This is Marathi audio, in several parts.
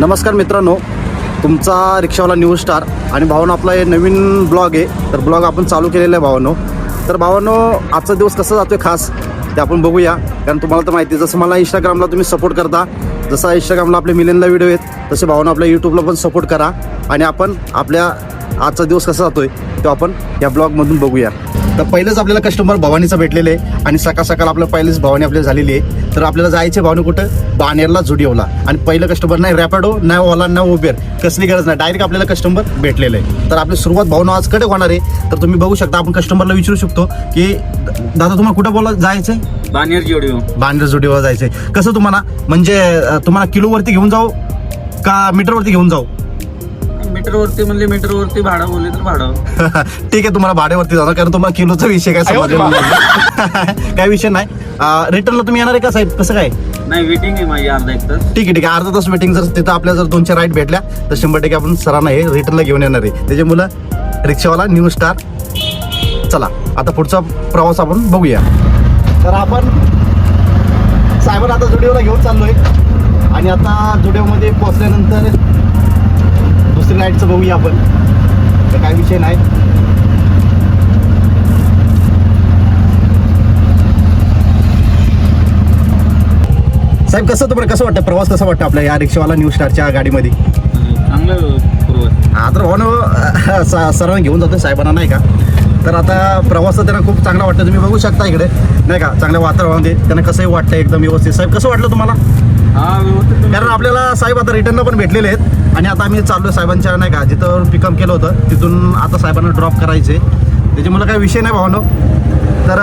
नमस्कार मित्रांनो तुमचा रिक्षावाला न्यूज स्टार आणि भावानं आपला हे नवीन ब्लॉग आहे. तर ब्लॉग आपण चालू केलेला आहे भावानो. तर भावानो आजचा दिवस कसा जातोय खास ते आपण बघूया. कारण तुम्हाला तर माहिती आहे जसं मला इंस्टाग्रामला तुम्ही सपोर्ट करता जसा इंस्टाग्रामला आपले मिलियनला व्हिडिओ आहेत तसे भावानं आपल्या यूट्यूबला पण सपोर्ट करा. आणि आपण आपल्या आजचा दिवस कसा जातोय तो आपण या ब्लॉगमधून बघूया. तर पहिलेच आपल्याला कस्टमर भवानीचा भेटलेले आहे आणि सकाळ सकाळ आपलं पहिलेच भवानी आपल्याला झालेली आहे. तर आपल्याला जायचे भावने कुठं? बानेरला जुडिओला आणि पहिलं कस्टमर नाही रॅपिडो नाही ओला नाही उबेर कसली गरज नाही. डायरेक्ट आपल्याला कस्टमर भेटलेलं आहे. तर आपली सुरुवात भावना आज कडे होणार आहे. तर तुम्ही बघू शकता आपण कस्टमरला विचारू शकतो की दादा तुम्हाला कुठं बोला जायचं आहे बानेर जोडिओ बांद्रा जुडिओला जायचं आहे कसं तुम्हाला? म्हणजे तुम्हाला किलोवरती घेऊन जाऊ का मीटरवरती घेऊन जाऊ? मीटरवरती म्हणले मीटरवरती भाडं बोलले तर भाडं. ठीक आहे तुम्हाला भाड्यावरती जाणार कारण तुम्हाला किलोचा विषय काय समजलेला नाही. काय विषय नाही. रिटर्नला तुम्ही येणार आहे का साहेब? कसं काय? नाही वेटिंग आहे माझी अर्धा एक तास. ठीक आहे ठीक आहे. अर्धा तास वेटिंग जर तिथं आपल्याला जर दोनशे राईट भेटल्या तर शंभर टक्के आपण सरांना हे रिटर्नला घेऊन येणार आहे. त्याच्यामुळं रिक्षावाला न्यू स्टार चला आता पुढचा प्रवास आपण बघूया. तर आपण सायबर आता जुडिओला घेऊन चाललोय. आणि आता जुडिओमध्ये पोहोचल्यानंतर दुसरी राईडचं बघूया आपण. तर काय विषय नाही. साहेब कसं तुम्हाला कसं वाटतं? प्रवास कसा वाटतं आपल्या या रिक्षावाला न्यू स्टारच्या गाडीमध्ये? चांगलं हा तर भाऊ ना सरांना घेऊन जातो साहेबांना नाही का? तर आता प्रवास तर त्यांना खूप चांगला वाटतं तुम्ही बघू शकता इकडे. नाही का? चांगल्या वातावरणामध्ये त्यांना कसंही वाटतं एकदम व्यवस्थित. साहेब कसं वाटलं तुम्हाला? हा कारण आपल्याला साहेब आता रिटर्न पण भेटलेले आहेत. आणि आता आम्ही चाललो साहेबांच्या नाही का जिथं पिकअप केलं होतं तिथून आता साहेबांना ड्रॉप करायचे. त्याच्यामुळे काही विषय नाही भावनो. तर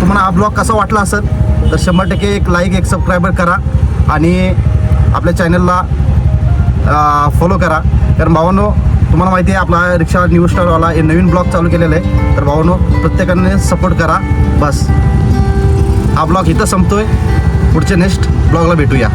तुम्हाला हा ब्लॉग कसा वाटला असेल तर शंभर टक्के एक लाईक एक सबस्क्रायबर करा. आणि आपल्या चॅनलला फॉलो करा. कारण भावानो तुम्हाला माहिती आहे आपला रिक्षा न्यूज स्टारवाला हे नवीन ब्लॉग चालू केलेला आहे. तर भावानो प्रत्येकाने सपोर्ट करा. बस. हा ब्लॉग इथं संपतोय. पुढच्या नेक्स्ट ब्लॉगला भेटूया.